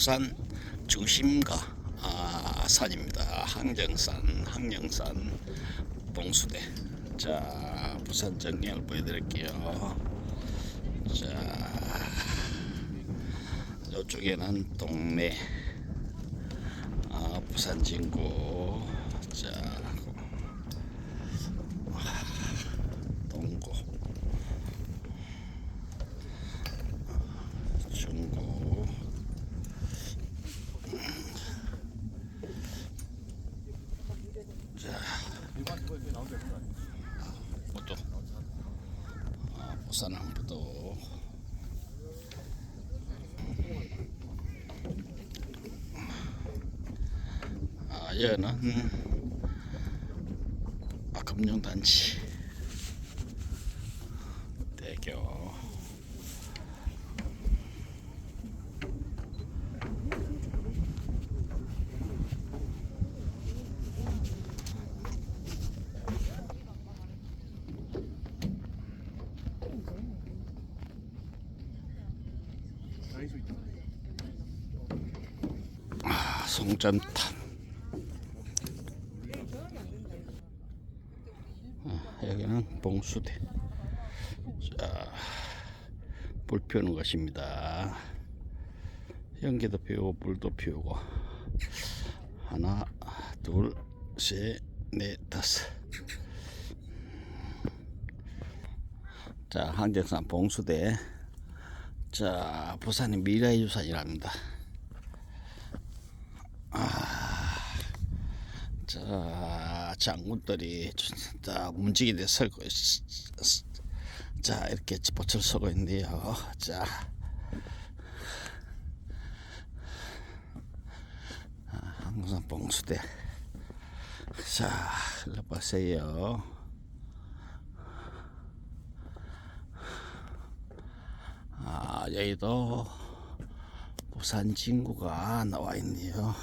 부산 중심가 아, 산입니다. 항정산, 항령산, 봉수대. 자, 부산 정리를 보여드릴게요. 자, 이쪽에는 동네, 아, 부산 진구. 자, 동구, 중구. 뭐또. 아, 부산 항부도. 아 얘는 아, 금융단지 대교 아, 송전탑 아, 여기는 봉수대. 자, 불 피우는 것입니다. 연기도 피우고 불도 피우고. 하나 둘 셋 넷 다섯. 자 항정산 봉수대 자 부산의 미래의 유산이랍니다 자, 장군들이 자, 움직이게 서고, 있- 자, 이렇게 뻗쳐 서고 있는데요. 자, 아, 항상 봉수대. 자, 일로 보세요. 아, 여기도 부산 진구가 나와 있네요.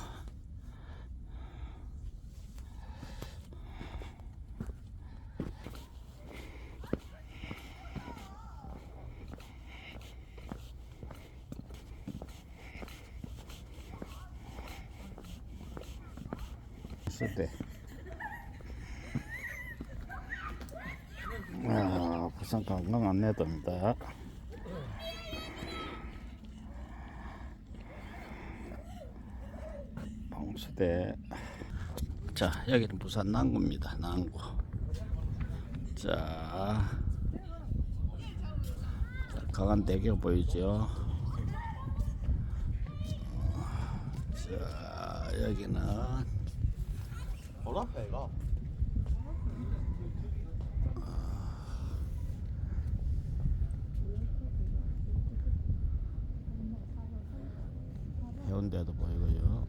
있을 때. 아, 부산 관광 안내도입니다. 봉수대. 자, 여기는 부산 남구입니다. 남구. 자, 자 강안대교 보이죠? 자, 여기는 얘가 해운대도 보이고요.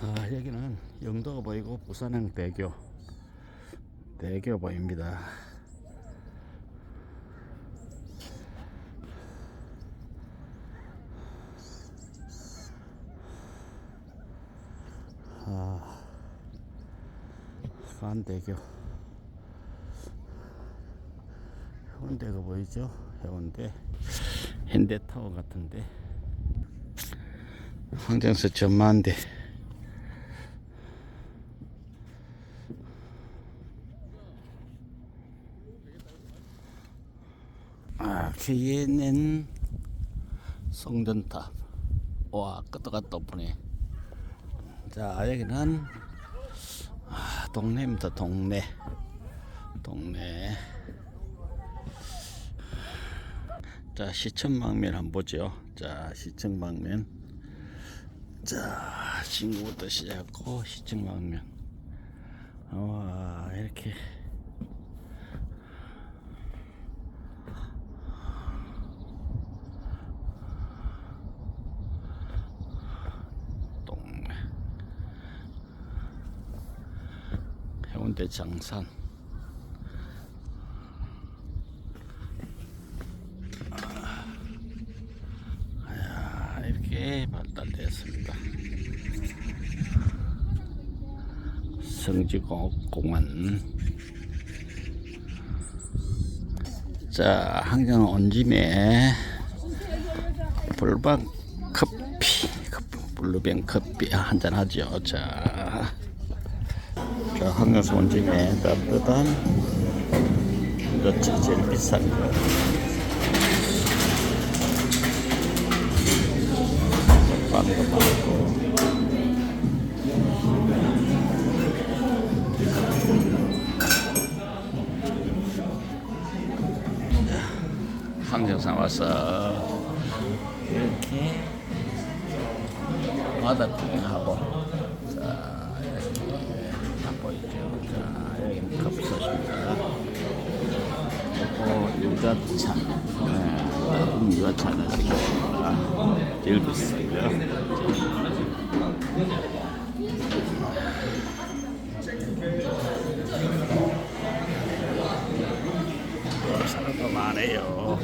아 여기는 영도가 보이고 부산행 대교 대교 보입니다. 아. 간대교 해운대가 보이죠? 해운대 현대타워 같은데 항정서 전만대 아 KNN 송전탑 와 끄떡가 떠보네. 자 여기는 아, 동네입니다 동네. 동네. 자 시청 방면 한번 보죠. 자 시청 방면. 자 친구부터 시작하고 시청 방면. 와 이렇게 동네 해운대 장산 아, 이렇게 발달되었습니다. 성지공원. 자 항상 온 김에 불방 커피 블루뱅 커피 한잔 하죠. 자, 자온 김에 따뜻한 이거 제일 비싼 거 빵도 많고. 항정산 와서 이렇게 바다 구경하고 다 보이죠. 자 여기는 커피숍입니다. 그리고 유자차 네, 따뜻한 유자차는 지금 제일 비싸요. 사람도 많아요